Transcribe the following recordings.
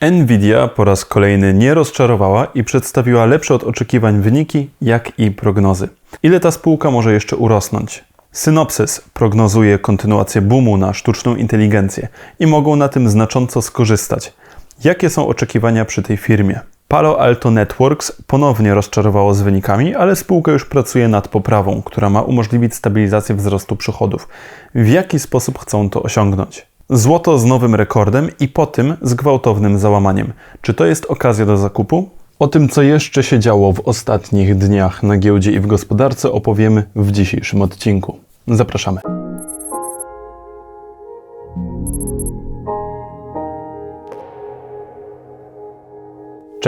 Nvidia po raz kolejny nie rozczarowała i przedstawiła lepsze od oczekiwań wyniki, jak i prognozy. Ile ta spółka może jeszcze urosnąć? Synopsys prognozuje kontynuację boomu na sztuczną inteligencję i mogą na tym znacząco skorzystać. Jakie są oczekiwania przy tej firmie? Palo Alto Networks ponownie rozczarowało z wynikami, ale spółka już pracuje nad poprawą, która ma umożliwić stabilizację wzrostu przychodów. W jaki sposób chcą to osiągnąć? Złoto z nowym rekordem i po tym z gwałtownym załamaniem. Czy to jest okazja do zakupu? O tym, co jeszcze się działo w ostatnich dniach na giełdzie i w gospodarce, opowiemy w dzisiejszym odcinku. Zapraszamy.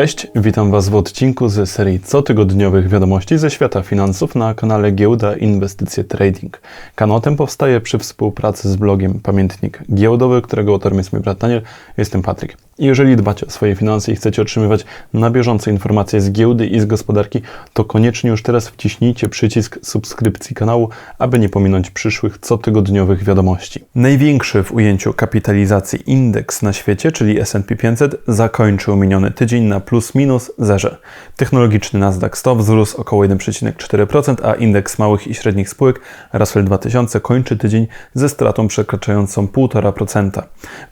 Cześć, witam Was w odcinku ze serii cotygodniowych wiadomości ze świata finansów na kanale Giełda Inwestycje Trading. Kanał ten powstaje przy współpracy z blogiem Pamiętnik Giełdowy, którego autorem jest mój brat Daniel. Jestem Patryk. I jeżeli dbacie o swoje finanse i chcecie otrzymywać na bieżąco informacje z giełdy i z gospodarki, to koniecznie już teraz wciśnijcie przycisk subskrypcji kanału, aby nie pominąć przyszłych cotygodniowych wiadomości. Największy w ujęciu kapitalizacji indeks na świecie, czyli S&P 500, zakończył miniony tydzień na plus minus zerze. Technologiczny Nasdaq 100 wzrósł około 1,4%, a indeks małych i średnich spółek Russell 2000 kończy tydzień ze stratą przekraczającą 1,5%.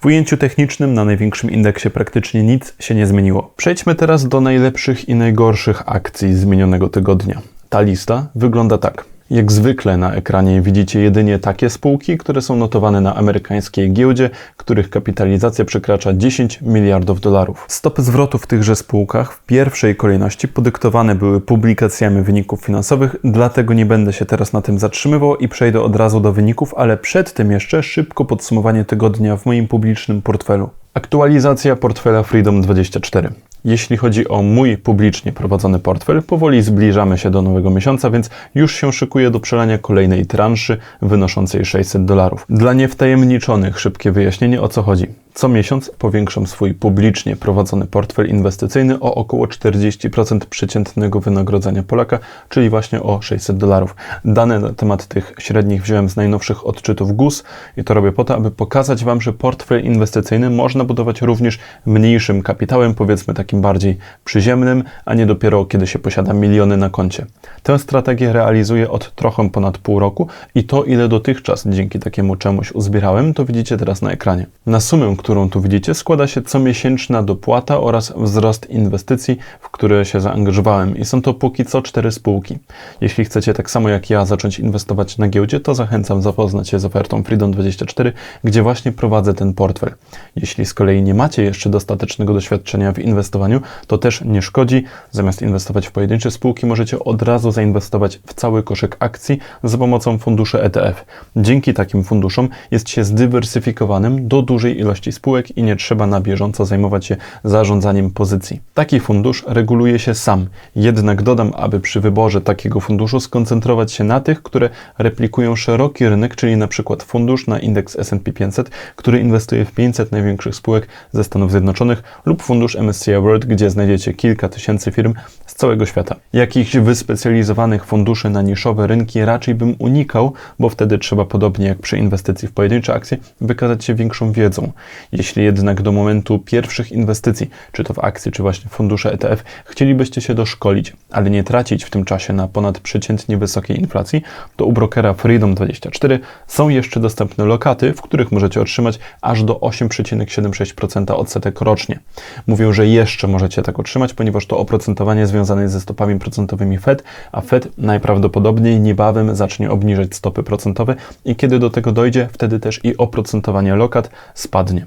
W ujęciu technicznym na największym indeksie praktycznie nic się nie zmieniło. Przejdźmy teraz do najlepszych i najgorszych akcji z minionego tygodnia. Ta lista wygląda tak. Jak zwykle na ekranie widzicie jedynie takie spółki, które są notowane na amerykańskiej giełdzie, których kapitalizacja przekracza 10 miliardów dolarów. Stopy zwrotu w tychże spółkach w pierwszej kolejności podyktowane były publikacjami wyników finansowych, dlatego nie będę się teraz na tym zatrzymywał i przejdę od razu do wyników, ale przed tym jeszcze szybko podsumowanie tygodnia w moim publicznym portfelu. Aktualizacja portfela Freedom 24. Jeśli chodzi o mój publicznie prowadzony portfel, powoli zbliżamy się do nowego miesiąca, więc już się szykuję do przelania kolejnej transzy wynoszącej 600 dolarów. Dla niewtajemniczonych szybkie wyjaśnienie o co chodzi. Co miesiąc powiększam swój publicznie prowadzony portfel inwestycyjny o około 40% przeciętnego wynagrodzenia Polaka, czyli właśnie o 600 dolarów. Dane na temat tych średnich wziąłem z najnowszych odczytów GUS i to robię po to, aby pokazać Wam, że portfel inwestycyjny można budować również mniejszym kapitałem, powiedzmy takim bardziej przyziemnym, a nie dopiero kiedy się posiada miliony na koncie. Tę strategię realizuję od trochę ponad pół roku i to, ile dotychczas dzięki takiemu czemuś uzbierałem, to widzicie teraz na ekranie. Na sumę, którą tu widzicie, składa się comiesięczna dopłata oraz wzrost inwestycji, w które się zaangażowałem. I są to póki co cztery spółki. Jeśli chcecie tak samo jak ja zacząć inwestować na giełdzie, to zachęcam zapoznać się z ofertą Freedom24, gdzie właśnie prowadzę ten portfel. Jeśli z kolei nie macie jeszcze dostatecznego doświadczenia w inwestowaniu, to też nie szkodzi. Zamiast inwestować w pojedyncze spółki, możecie od razu zainwestować w cały koszyk akcji za pomocą funduszy ETF. Dzięki takim funduszom jest się zdywersyfikowanym do dużej ilości spółek i nie trzeba na bieżąco zajmować się zarządzaniem pozycji. Taki fundusz reguluje się sam, jednak dodam, aby przy wyborze takiego funduszu skoncentrować się na tych, które replikują szeroki rynek, czyli na przykład fundusz na indeks S&P 500, który inwestuje w 500 największych spółek ze Stanów Zjednoczonych lub fundusz MSCI World, gdzie znajdziecie kilka tysięcy firm z całego świata. Jakichś wyspecjalizowanych funduszy na niszowe rynki raczej bym unikał, bo wtedy trzeba podobnie jak przy inwestycji w pojedyncze akcje wykazać się większą wiedzą. Jeśli jednak do momentu pierwszych inwestycji, czy to w akcje, czy właśnie fundusze ETF, chcielibyście się doszkolić, ale nie tracić w tym czasie na ponadprzeciętnie wysokiej inflacji, to u brokera Freedom24 są jeszcze dostępne lokaty, w których możecie otrzymać aż do 8,76% odsetek rocznie. Mówią, że jeszcze możecie tak otrzymać, ponieważ to oprocentowanie związane jest ze stopami procentowymi Fed, a Fed najprawdopodobniej niebawem zacznie obniżać stopy procentowe i kiedy do tego dojdzie, wtedy też i oprocentowanie lokat spadnie.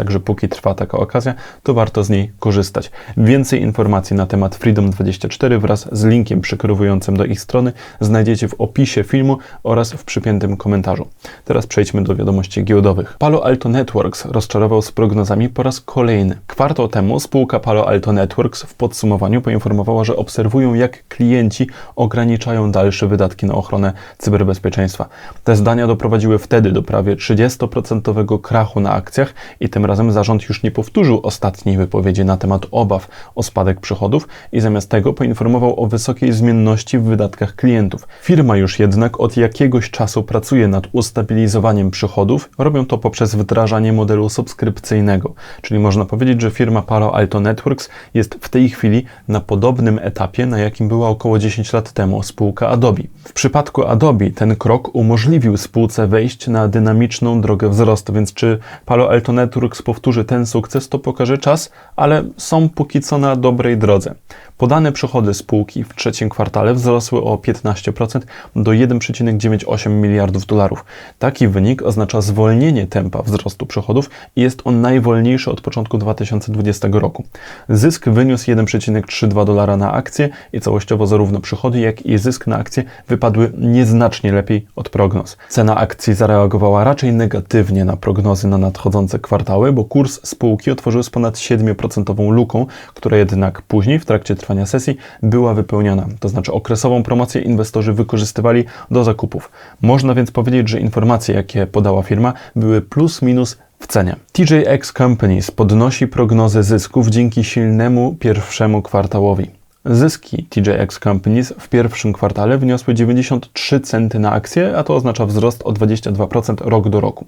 Także póki trwa taka okazja, to warto z niej korzystać. Więcej informacji na temat Freedom24 wraz z linkiem przekierowującym do ich strony znajdziecie w opisie filmu oraz w przypiętym komentarzu. Teraz przejdźmy do wiadomości giełdowych. Palo Alto Networks rozczarował z prognozami po raz kolejny. Kwartał temu spółka Palo Alto Networks w podsumowaniu poinformowała, że obserwują jak klienci ograniczają dalsze wydatki na ochronę cyberbezpieczeństwa. Te zdania doprowadziły wtedy do prawie 30% krachu na akcjach i tym razem zarząd już nie powtórzył ostatniej wypowiedzi na temat obaw o spadek przychodów i zamiast tego poinformował o wysokiej zmienności w wydatkach klientów. Firma już jednak od jakiegoś czasu pracuje nad ustabilizowaniem przychodów. Robią to poprzez wdrażanie modelu subskrypcyjnego, czyli można powiedzieć, że firma Palo Alto Networks jest w tej chwili na podobnym etapie, na jakim była około 10 lat temu spółka Adobe. W przypadku Adobe ten krok umożliwił spółce wejść na dynamiczną drogę wzrostu, więc czy Palo Alto Networks powtórzy ten sukces, to pokaże czas, ale są póki co na dobrej drodze. Podane przychody spółki w trzecim kwartale wzrosły o 15% do 1,98 miliardów dolarów. Taki wynik oznacza zwolnienie tempa wzrostu przychodów i jest on najwolniejszy od początku 2020 roku. Zysk wyniósł 1,32 dolara na akcję i całościowo zarówno przychody, jak i zysk na akcję wypadły nieznacznie lepiej od prognoz. Cena akcji zareagowała raczej negatywnie na prognozy na nadchodzące kwartały, bo kurs spółki otworzył z ponad 7% luką, która jednak później w trakcie trwania sesji była wypełniona. To znaczy okresową promocję inwestorzy wykorzystywali do zakupów. Można więc powiedzieć, że informacje, jakie podała firma, były plus minus w cenie. TJX Companies podnosi prognozę zysków dzięki silnemu pierwszemu kwartałowi. Zyski TJX Companies w pierwszym kwartale wyniosły 93 centy na akcję, a to oznacza wzrost o 22% rok do roku.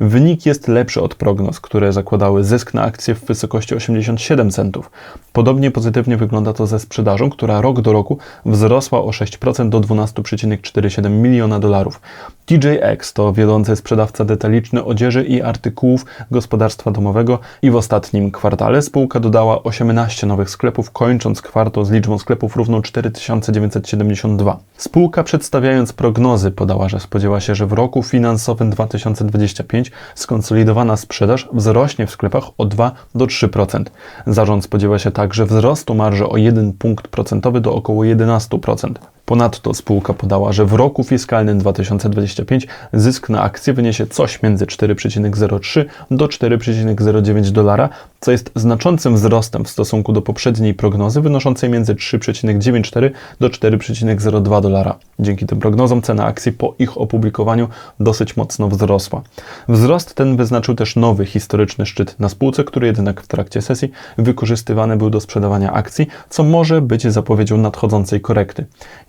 Wynik jest lepszy od prognoz, które zakładały zysk na akcję w wysokości 87 centów. Podobnie pozytywnie wygląda to ze sprzedażą, która rok do roku wzrosła o 6% do 12,47 miliona dolarów. TJX to wiodący sprzedawca detaliczny odzieży i artykułów gospodarstwa domowego i w ostatnim kwartale spółka dodała 18 nowych sklepów, kończąc kwartał z liczbą sklepów równą 4972. Spółka przedstawiając prognozy podała, że spodziewa się, że w roku finansowym 2025 skonsolidowana sprzedaż wzrośnie w sklepach o 2 do 3%. Zarząd spodziewa się także wzrostu marży o 1 punkt procentowy do około 11%. Ponadto spółka podała, że w roku fiskalnym 2025 zysk na akcję wyniesie coś między 4,03 do 4,09 dolara, co jest znaczącym wzrostem w stosunku do poprzedniej prognozy wynoszącej między 3,94 do 4,02 dolara. Dzięki tym prognozom cena akcji po ich opublikowaniu dosyć mocno wzrosła. Wzrost ten wyznaczył też nowy historyczny szczyt na spółce, który jednak w trakcie sesji wykorzystywany był do sprzedawania akcji, co może być zapowiedzią nadchodzącej korekty.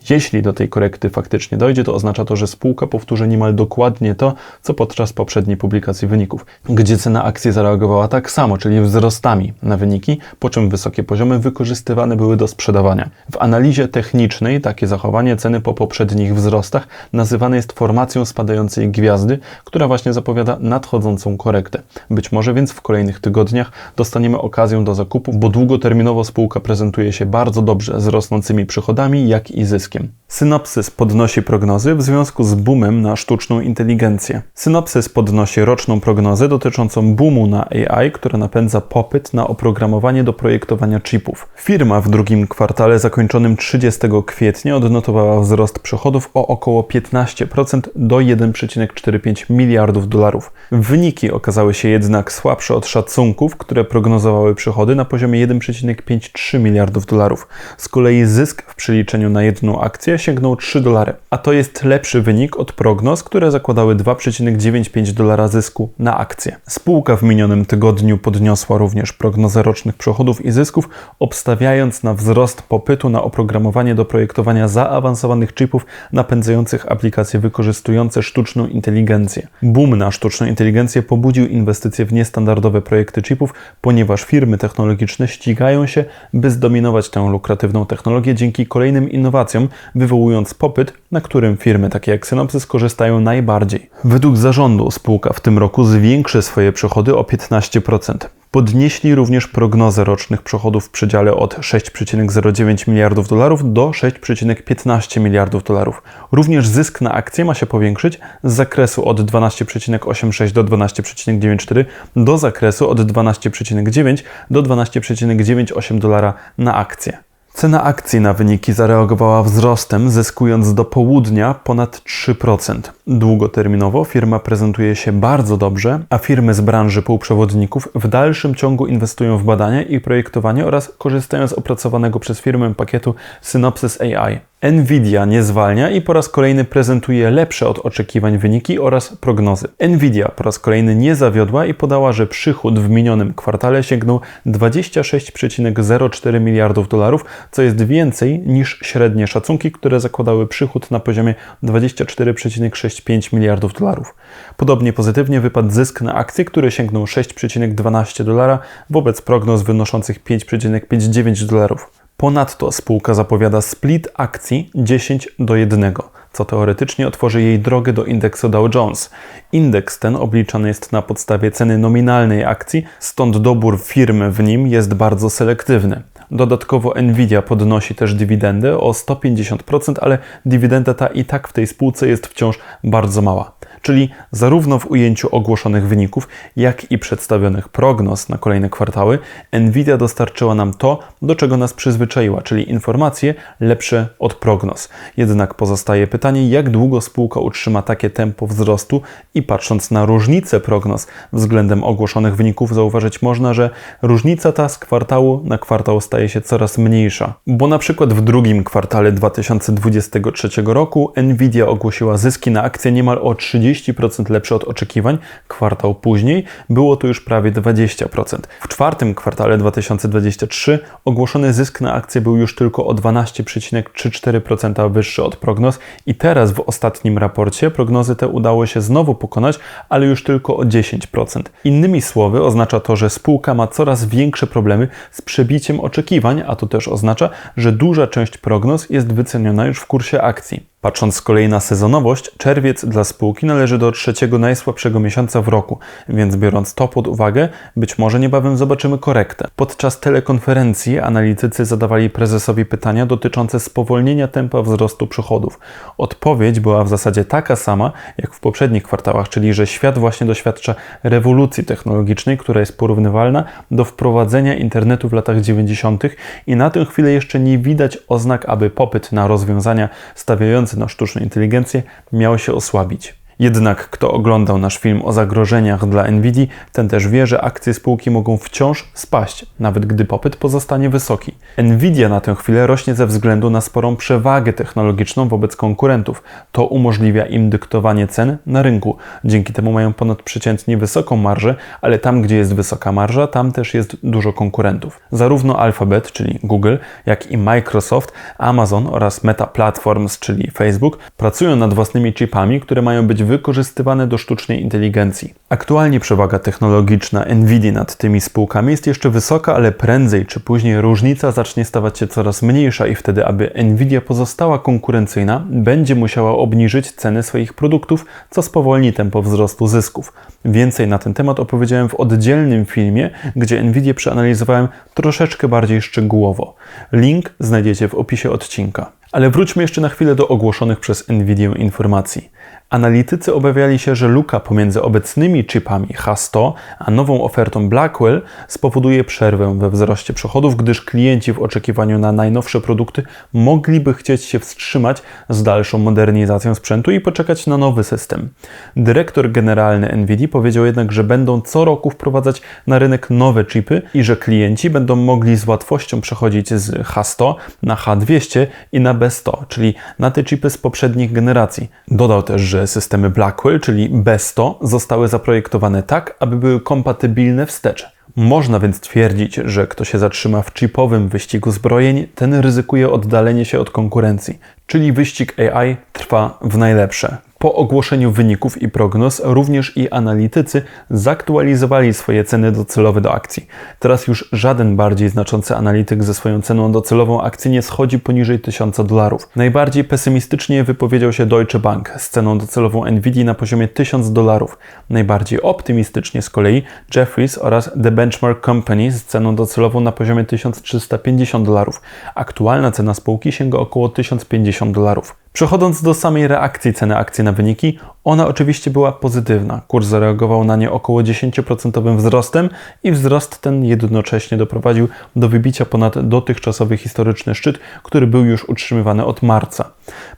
Jeśli do tej korekty faktycznie dojdzie, to oznacza to, że spółka powtórzy niemal dokładnie to, co podczas poprzedniej publikacji wyników, gdzie cena akcji zareagowała tak samo, czyli wzrostami na wyniki, po czym wysokie poziomy wykorzystywane były do sprzedawania. W analizie technicznej takie zachowanie ceny po poprzednich wzrostach nazywane jest formacją spadającej gwiazdy, która właśnie zapowiada nadchodzącą korektę. Być może więc w kolejnych tygodniach dostaniemy okazję do zakupu, bo długoterminowo spółka prezentuje się bardzo dobrze z rosnącymi przychodami, jak i zyskiem. Synopsys podnosi prognozy w związku z boomem na sztuczną inteligencję. Synopsys podnosi roczną prognozę dotyczącą boomu na AI, która napędza popyt na oprogramowanie do projektowania chipów. Firma w drugim kwartale zakończonym 30 kwietnia odnotowała wzrost przychodów o około 15% do 1,45 miliardów dolarów. Wyniki okazały się jednak słabsze od szacunków, które prognozowały przychody na poziomie 1,53 miliardów dolarów. Z kolei zysk w przeliczeniu na jedną akcję sięgnął 3 dolary, a to jest lepszy wynik od prognoz, które zakładały 2,95 dolara zysku na akcję. Spółka w minionym tygodniu podniosła również prognozę rocznych przychodów i zysków, obstawiając na wzrost popytu na oprogramowanie do projektowania zaawansowanych chipów napędzających aplikacje wykorzystujące sztuczną inteligencję. Boom na sztuczną inteligencję pobudził inwestycje w niestandardowe projekty chipów, ponieważ firmy technologiczne ścigają się, by zdominować tę lukratywną technologię dzięki kolejnym innowacjom, wywołując popyt, na którym firmy takie jak Synopsys korzystają najbardziej. Według zarządu spółka w tym roku zwiększy swoje przychody o 15%. Podnieśli również prognozę rocznych przychodów w przedziale od 6,09 miliardów dolarów do 6,15 miliardów dolarów. Również zysk na akcję ma się powiększyć z zakresu od 12,86 do 12,94 do zakresu od 12,9 do 12,98 dolara na akcję. Cena akcji na wyniki zareagowała wzrostem, zyskując do południa ponad 3%. Długoterminowo firma prezentuje się bardzo dobrze, a firmy z branży półprzewodników w dalszym ciągu inwestują w badania i projektowanie oraz korzystają z opracowanego przez firmę pakietu Synopsys AI. Nvidia nie zwalnia i po raz kolejny prezentuje lepsze od oczekiwań wyniki oraz prognozy. Nvidia po raz kolejny nie zawiodła i podała, że przychód w minionym kwartale sięgnął 26,04 miliardów dolarów, co jest więcej niż średnie szacunki, które zakładały przychód na poziomie 24,65 miliardów dolarów. Podobnie pozytywnie wypadł zysk na akcje, który sięgnął 6,12 dolara wobec prognoz wynoszących 5,59 dolarów. Ponadto spółka zapowiada split akcji 10 do 1, co teoretycznie otworzy jej drogę do indeksu Dow Jones. Indeks ten obliczany jest na podstawie ceny nominalnej akcji, stąd dobór firm w nim jest bardzo selektywny. Dodatkowo Nvidia podnosi też dywidendę o 150%, ale dywidenda ta i tak w tej spółce jest wciąż bardzo mała czyli zarówno w ujęciu ogłoszonych wyników, jak i przedstawionych prognoz na kolejne kwartały, Nvidia dostarczyła nam to, do czego nas przyzwyczaiła, czyli informacje lepsze od prognoz. Jednak pozostaje pytanie, jak długo spółka utrzyma takie tempo wzrostu i patrząc na różnicę prognoz względem ogłoszonych wyników, zauważyć można, że różnica ta z kwartału na kwartał staje się coraz mniejsza. Bo na przykład w drugim kwartale 2023 roku Nvidia ogłosiła zyski na akcję niemal o 30 30% lepszy od oczekiwań, kwartał później było to już prawie 20%. W czwartym kwartale 2023 ogłoszony zysk na akcję był już tylko o 12,34% wyższy od prognoz i teraz w ostatnim raporcie prognozy te udało się znowu pokonać, ale już tylko o 10%. Innymi słowy oznacza to, że spółka ma coraz większe problemy z przebiciem oczekiwań, a to też oznacza, że duża część prognoz jest wyceniona już w kursie akcji. Patrząc z kolei na sezonowość, czerwiec dla spółki należy do trzeciego najsłabszego miesiąca w roku, więc biorąc to pod uwagę, być może niebawem zobaczymy korektę. Podczas telekonferencji analitycy zadawali prezesowi pytania dotyczące spowolnienia tempa wzrostu przychodów. Odpowiedź była w zasadzie taka sama jak w poprzednich kwartałach, czyli że świat właśnie doświadcza rewolucji technologicznej, która jest porównywalna do wprowadzenia internetu w latach 90. i na tę chwilę jeszcze nie widać oznak, aby popyt na rozwiązania stawiające na sztuczną inteligencję miało się osłabić. Jednak kto oglądał nasz film o zagrożeniach dla Nvidia, ten też wie, że akcje spółki mogą wciąż spaść, nawet gdy popyt pozostanie wysoki. Nvidia na tę chwilę rośnie ze względu na sporą przewagę technologiczną wobec konkurentów. To umożliwia im dyktowanie cen na rynku. Dzięki temu mają ponadprzeciętnie wysoką marżę, ale tam, gdzie jest wysoka marża, tam też jest dużo konkurentów. Zarówno Alphabet, czyli Google, jak i Microsoft, Amazon oraz Meta Platforms, czyli Facebook, pracują nad własnymi chipami, które mają być wykorzystywane do sztucznej inteligencji. Aktualnie przewaga technologiczna Nvidia nad tymi spółkami jest jeszcze wysoka, ale prędzej czy później różnica zacznie stawać się coraz mniejsza i wtedy, aby Nvidia pozostała konkurencyjna, będzie musiała obniżyć ceny swoich produktów, co spowolni tempo wzrostu zysków. Więcej na ten temat opowiedziałem w oddzielnym filmie, gdzie Nvidia przeanalizowałem troszeczkę bardziej szczegółowo. Link znajdziecie w opisie odcinka. Ale wróćmy jeszcze na chwilę do ogłoszonych przez Nvidia informacji. Analitycy obawiali się, że luka pomiędzy obecnymi chipami H100 a nową ofertą Blackwell spowoduje przerwę we wzroście przychodów, gdyż klienci w oczekiwaniu na najnowsze produkty mogliby chcieć się wstrzymać z dalszą modernizacją sprzętu i poczekać na nowy system. Dyrektor generalny Nvidia powiedział jednak, że będą co roku wprowadzać na rynek nowe chipy i że klienci będą mogli z łatwością przechodzić z H100 na H200 i na B100, czyli na te chipy z poprzednich generacji. Dodał też, że systemy Blackwell, czyli Besto, zostały zaprojektowane tak, aby były kompatybilne wstecz. Można więc twierdzić, że kto się zatrzyma w chipowym wyścigu zbrojeń, ten ryzykuje oddalenie się od konkurencji, czyli wyścig AI trwa w najlepsze. Po ogłoszeniu wyników i prognoz również i analitycy zaktualizowali swoje ceny docelowe do akcji. Teraz już żaden bardziej znaczący analityk ze swoją ceną docelową akcji nie schodzi poniżej 1000 dolarów. Najbardziej pesymistycznie wypowiedział się Deutsche Bank z ceną docelową Nvidia na poziomie 1000 dolarów. Najbardziej optymistycznie z kolei Jeffries oraz The Benchmark Company z ceną docelową na poziomie 1350 dolarów. Aktualna cena spółki sięga około 1050 dolarów. Przechodząc do samej reakcji ceny akcji na wyniki, ona oczywiście była pozytywna. Kurs zareagował na nie około 10% wzrostem i wzrost ten jednocześnie doprowadził do wybicia ponad dotychczasowy historyczny szczyt, który był już utrzymywany od marca.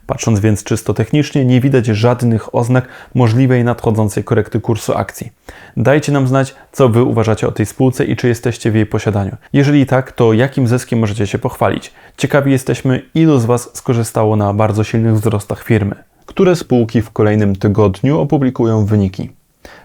Patrząc więc czysto technicznie, nie widać żadnych oznak możliwej nadchodzącej korekty kursu akcji. Dajcie nam znać, co Wy uważacie o tej spółce i czy jesteście w jej posiadaniu. Jeżeli tak, to jakim zyskiem możecie się pochwalić? Ciekawi jesteśmy, ilu z Was skorzystało na bardzo silnych wzrostach firmy. Które spółki w kolejnym tygodniu opublikują wyniki?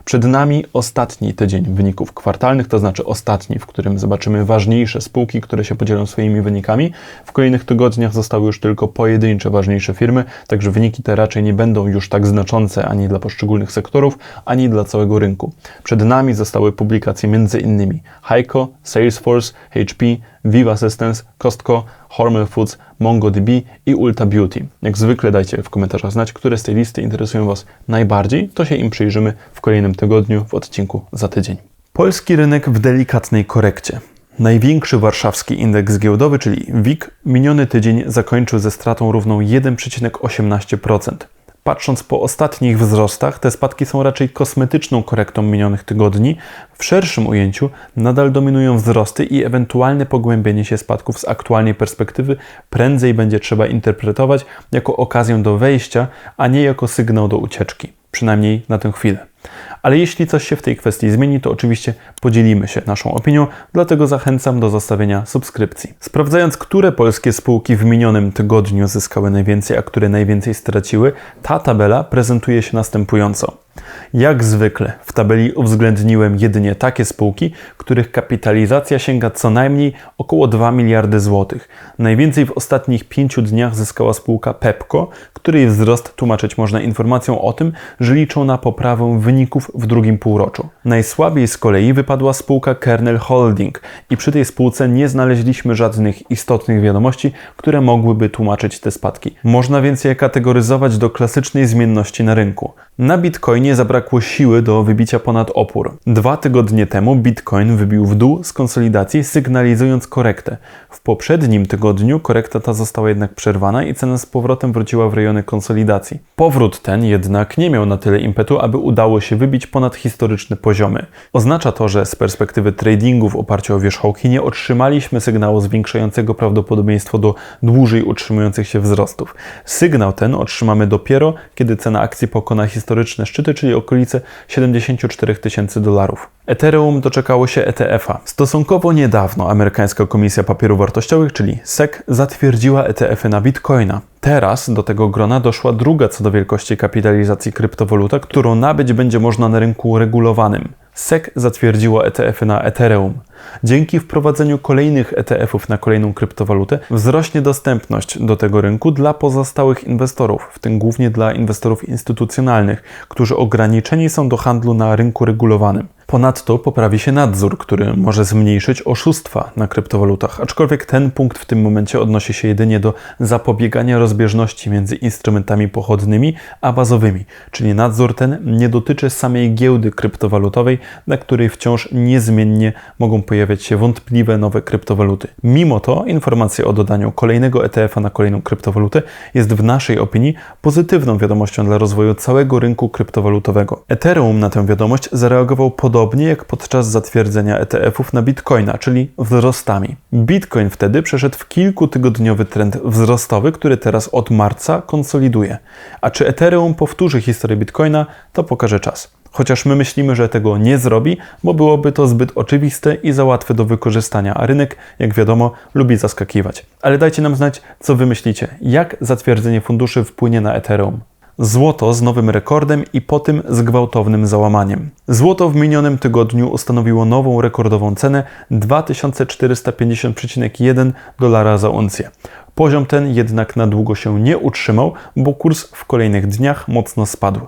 Przed nami ostatni tydzień wyników kwartalnych, to znaczy ostatni, w którym zobaczymy ważniejsze spółki, które się podzielą swoimi wynikami. W kolejnych tygodniach zostały już tylko pojedyncze ważniejsze firmy, także wyniki te raczej nie będą już tak znaczące ani dla poszczególnych sektorów, ani dla całego rynku. Przed nami zostały publikacje m.in. Heiko, Salesforce, HP, Viva Systems, Costco, Hormel Foods, MongoDB i Ulta Beauty. Jak zwykle dajcie w komentarzach znać, które z tej listy interesują Was najbardziej, to się im przyjrzymy w kolejnym tygodniu w odcinku za tydzień. Polski rynek w delikatnej korekcie. Największy warszawski indeks giełdowy, czyli WIG, miniony tydzień zakończył ze stratą równą 1,18%. Patrząc po ostatnich wzrostach, te spadki są raczej kosmetyczną korektą minionych tygodni. W szerszym ujęciu nadal dominują wzrosty i ewentualne pogłębienie się spadków z aktualnej perspektywy prędzej będzie trzeba interpretować jako okazję do wejścia, a nie jako sygnał do ucieczki, przynajmniej na tę chwilę. Ale jeśli coś się w tej kwestii zmieni, to oczywiście podzielimy się naszą opinią, dlatego zachęcam do zostawienia subskrypcji. Sprawdzając, które polskie spółki w minionym tygodniu zyskały najwięcej, a które najwięcej straciły, ta tabela prezentuje się następująco. Jak zwykle w tabeli uwzględniłem jedynie takie spółki, których kapitalizacja sięga co najmniej około 2 miliardy złotych. Najwięcej w ostatnich pięciu dniach zyskała spółka Pepco, której wzrost tłumaczyć można informacją o tym, że liczą na poprawę wyników w drugim półroczu. Najsłabiej z kolei wypadła spółka Kernel Holding i przy tej spółce nie znaleźliśmy żadnych istotnych wiadomości, które mogłyby tłumaczyć te spadki. Można więc je kategoryzować do klasycznej zmienności na rynku. Na Bitcoinie zabrakło siły do wybicia ponad opór. Dwa tygodnie temu Bitcoin wybił w dół z konsolidacji, sygnalizując korektę. W poprzednim tygodniu korekta ta została jednak przerwana i cena z powrotem wróciła w rejony konsolidacji. Powrót ten jednak nie miał na tyle impetu, aby udało się wybić ponad historyczne poziomy. Oznacza to, że z perspektywy tradingu w oparciu o wierzchołki nie otrzymaliśmy sygnału zwiększającego prawdopodobieństwo do dłużej utrzymujących się wzrostów. Sygnał ten otrzymamy dopiero, kiedy cena akcji pokona historyczne szczyty, czyli okolice 74 tysięcy dolarów. Ethereum doczekało się ETF-a. Stosunkowo niedawno amerykańska Komisja Papierów Wartościowych, czyli SEC, zatwierdziła ETF-y na Bitcoina. Teraz do tego grona doszła druga co do wielkości kapitalizacji kryptowaluta, którą nabyć będzie można na rynku regulowanym. SEC zatwierdziło ETF-y na Ethereum. Dzięki wprowadzeniu kolejnych ETF-ów na kolejną kryptowalutę wzrośnie dostępność do tego rynku dla pozostałych inwestorów, w tym głównie dla inwestorów instytucjonalnych, którzy ograniczeni są do handlu na rynku regulowanym. Ponadto poprawi się nadzór, który może zmniejszyć oszustwa na kryptowalutach, aczkolwiek ten punkt w tym momencie odnosi się jedynie do zapobiegania rozbieżności między instrumentami pochodnymi a bazowymi, czyli nadzór ten nie dotyczy samej giełdy kryptowalutowej, na której wciąż niezmiennie mogą pojawiać się wątpliwe nowe kryptowaluty. Mimo to informacja o dodaniu kolejnego ETF-a na kolejną kryptowalutę jest w naszej opinii pozytywną wiadomością dla rozwoju całego rynku kryptowalutowego. Ethereum na tę wiadomość zareagował podobnie jak podczas zatwierdzenia ETF-ów na Bitcoina, czyli wzrostami. Bitcoin wtedy przeszedł w kilkutygodniowy trend wzrostowy, który teraz od marca konsoliduje. A czy Ethereum powtórzy historię Bitcoina, to pokaże czas chociaż my myślimy, że tego nie zrobi, bo byłoby to zbyt oczywiste i za łatwe do wykorzystania, a rynek, jak wiadomo, lubi zaskakiwać. Ale dajcie nam znać, co wy myślicie, jak zatwierdzenie funduszy wpłynie na Ethereum. Złoto z nowym rekordem i po tym z gwałtownym załamaniem. Złoto w minionym tygodniu ustanowiło nową rekordową cenę 2450,1 dolara za uncję. Poziom ten jednak na długo się nie utrzymał, bo kurs w kolejnych dniach mocno spadł.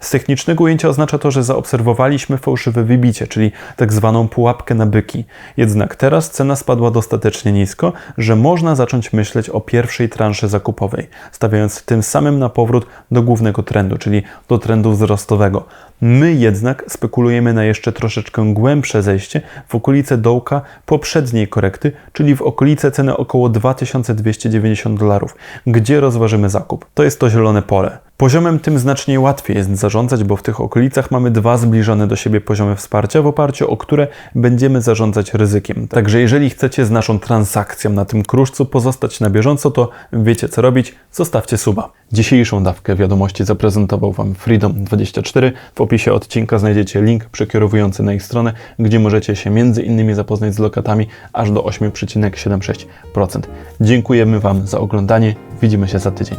Z technicznego ujęcia oznacza to, że zaobserwowaliśmy fałszywe wybicie, czyli tak zwaną pułapkę na byki. Jednak teraz cena spadła dostatecznie nisko, że można zacząć myśleć o pierwszej transzy zakupowej, stawiając tym samym na powrót do głównego trendu, czyli do trendu wzrostowego. My jednak spekulujemy na jeszcze troszeczkę głębsze zejście w okolice dołka poprzedniej korekty, czyli w okolice ceny około 2290 dolarów, gdzie rozważymy zakup. To jest to zielone pole. Poziomem tym znacznie łatwiej jest zarządzać, bo w tych okolicach mamy dwa zbliżone do siebie poziomy wsparcia, w oparciu o które będziemy zarządzać ryzykiem. Także jeżeli chcecie z naszą transakcją na tym kruszcu pozostać na bieżąco, to wiecie co robić, zostawcie suba. Dzisiejszą dawkę wiadomości zaprezentował Wam Freedom24. W opisie odcinka znajdziecie link przekierowujący na ich stronę, gdzie możecie się między innymi zapoznać z lokatami aż do 8,76%. Dziękujemy Wam za oglądanie. Widzimy się za tydzień.